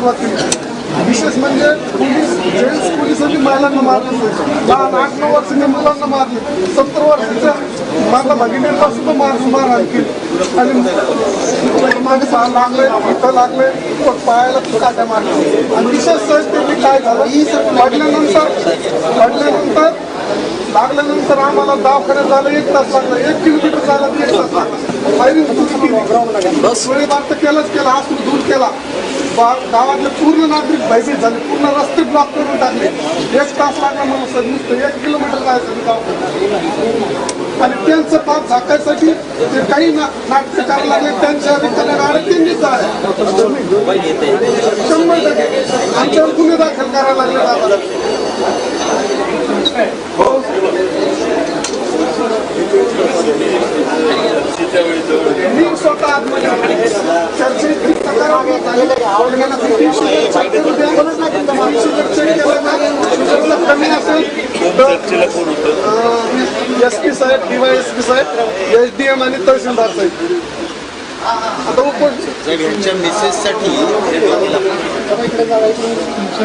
सुरुवात केली विशेष म्हणजे पोलीस जेंट्स पोलिसांनी महिलांना मारलं लहान आठ नऊ वर्षांनी मुलांना मारले सत्तर वर्षाच्या माझ्या भगिनीला सुद्धा मार मारहाण केली आणि मागे पा लागले इथं लागले पण पायाला काट्या मारल्या. आणि विशेष सहजतेने काय झालं? पडल्यानंतर पडल्यानंतर लागल्यानंतर आम्हाला दवाखान्यात झालं एक तास लागला. एक किलोमीटर झाला एक तास लागला. फायरिंग सुरू केली गोळीबार तर केलाच केला. हा दूर केला. गावातले पूर्ण नागरिक भयभीत झाले पूर्ण रस्ते ब्लॉक करून टाकले. एक तास लागला मला सर नुसतं एक किलोमीटर जायचं गाव आणि त्यांचं पाप झाकायसाठी ते काही ना करायला लागले त्यांच्या रिकाम्या गाड्या त्यांनीच जाळ्या. शंभर टक्के. आमच्यावर गुन्हे दाखल करायला लागले दादा हो. मी स्वतः आतमध्ये चर्चेत S P saheb DY S P saheb S D M आणि तहसीलदार साहेब. आता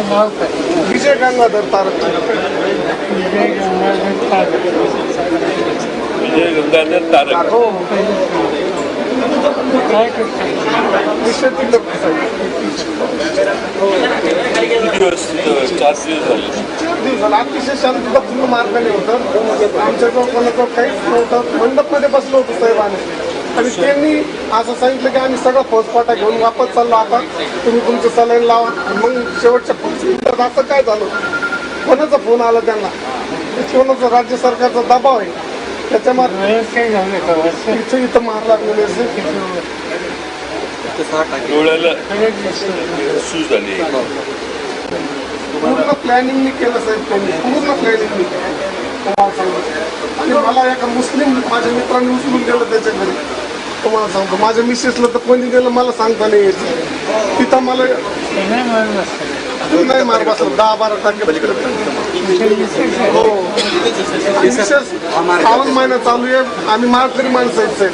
नाव काय विजय गंगाधर तारक विजय गंगाधर तारक. विजय गंगाधर तारक. हो. काय करता? किती दिवस चार दिवस झाले चार दिवस झाले अतिशय शांततापूर्ण मार्गाने होतं आमच्याजवळ कोणाचं काहीच नव्हतं मंडपमध्ये बसलो होतो साहेबाने आणि त्यांनी असं सांगितलं की आम्ही सगळं फौजपाटा घेऊन वापस चाललो आता तुम्ही तुमचं सलाईन लावा. मग शेवटच्या पाच मिनिटात असं काय झालं कोणाचा फोन आला त्यांना कोणाचा राज्य सरकारचा दबाव आहे त्याच्यामध्ये वयस झालं इथं इथं मार लागलेले असेल सूज झाली पूर्ण प्लॅनिंग मी केलं साहेब त्यांनी पूर्ण प्लॅनिंग मी तुम्हाला सांगतो आणि मला एका मुस्लिम माझ्या मित्रांनी उचलून गेलं त्याच्या घरी तुम्हाला सांगतो माझ्या मिसेसला तर कोणी गेलं मला सांगता नाही यायचं तिथं मला ते नाही मार बसलं दहा बारा टक्के श्रावण महिना चालू आहे आम्ही मारकरी माणसं आहेत साहेब.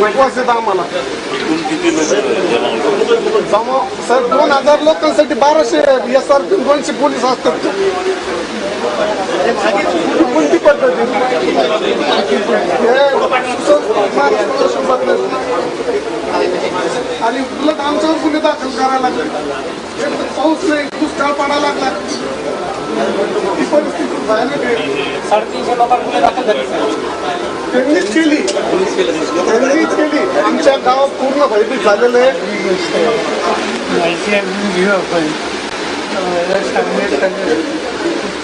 उपवास येतं आम्हाला. सर दोन हजार लोकांसाठी बाराशे एस आर पी दोनशे पोलीस असतात. कोणती पद्धती? आणि उलट आमच्यावर गुन्हे दाखल करायला लागले. पाऊस नाही दुष्काळ पडायला लागला. साडेतीनशे लोकांना दाखल झाले त्यांनीच केली. त्यांनीच केली. आमच्या गावात पूर्ण भयभीत झालेलं आहे.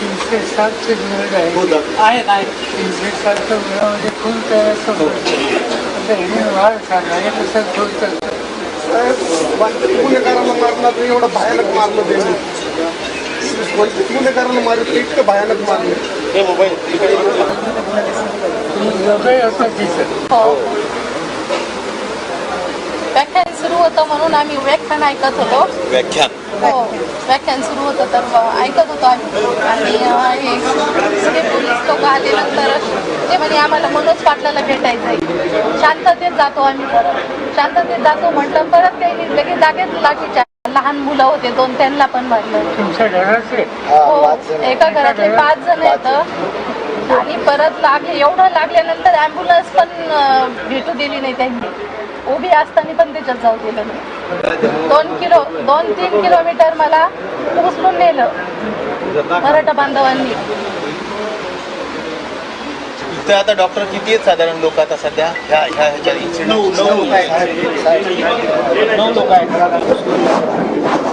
तीनशे सातचे मिळत आहे तीनशे सातच्या मिळामध्ये फुल काय असं आता हे वाढ सांगणारे कसं फुल चालतं साहेब वाटतं मारणार नाही एवढं बाहेर मारलं त्यांनी. मारलं ते इतकं भयानक मारलं. हे मोबाईल. हो व्याख्यान सुरू होतं म्हणून आम्ही व्याख्यान ऐकत होतो. व्याख्यान. हो व्याख्यान सुरू होतं तर ऐकत होतो आम्ही. आणि हे पोलीस लोक आल्यानंतर ते म्हणे आम्हाला मनोज पाटलाला भेटायचं आहे शांततेत जातो आम्ही परत. शांततेत जातो म्हटलं परत काही लगेच जागेत लाठीच्या लहान मुलं होते दोन त्यांना पण मारलं तुमच्या हो एका घरातले पाच जण आहेत आणि परत लागले एवढं लागल्यानंतर ॲम्ब्युलन्स पण अं, भेटू दिली नाही त्यांनी. उभी असताना पण त्याच्यात जाऊ दिलं नाही. दोन किलो दोन तीन किलोमीटर मला उचलून नेलं. मराठा बांधवांनी. इथे आता डॉक्टर किती आहेत साधारण लोक आता सध्या? ह्या ह्या ह्याच्या इन्सिडेंट नऊ लोक आहेत.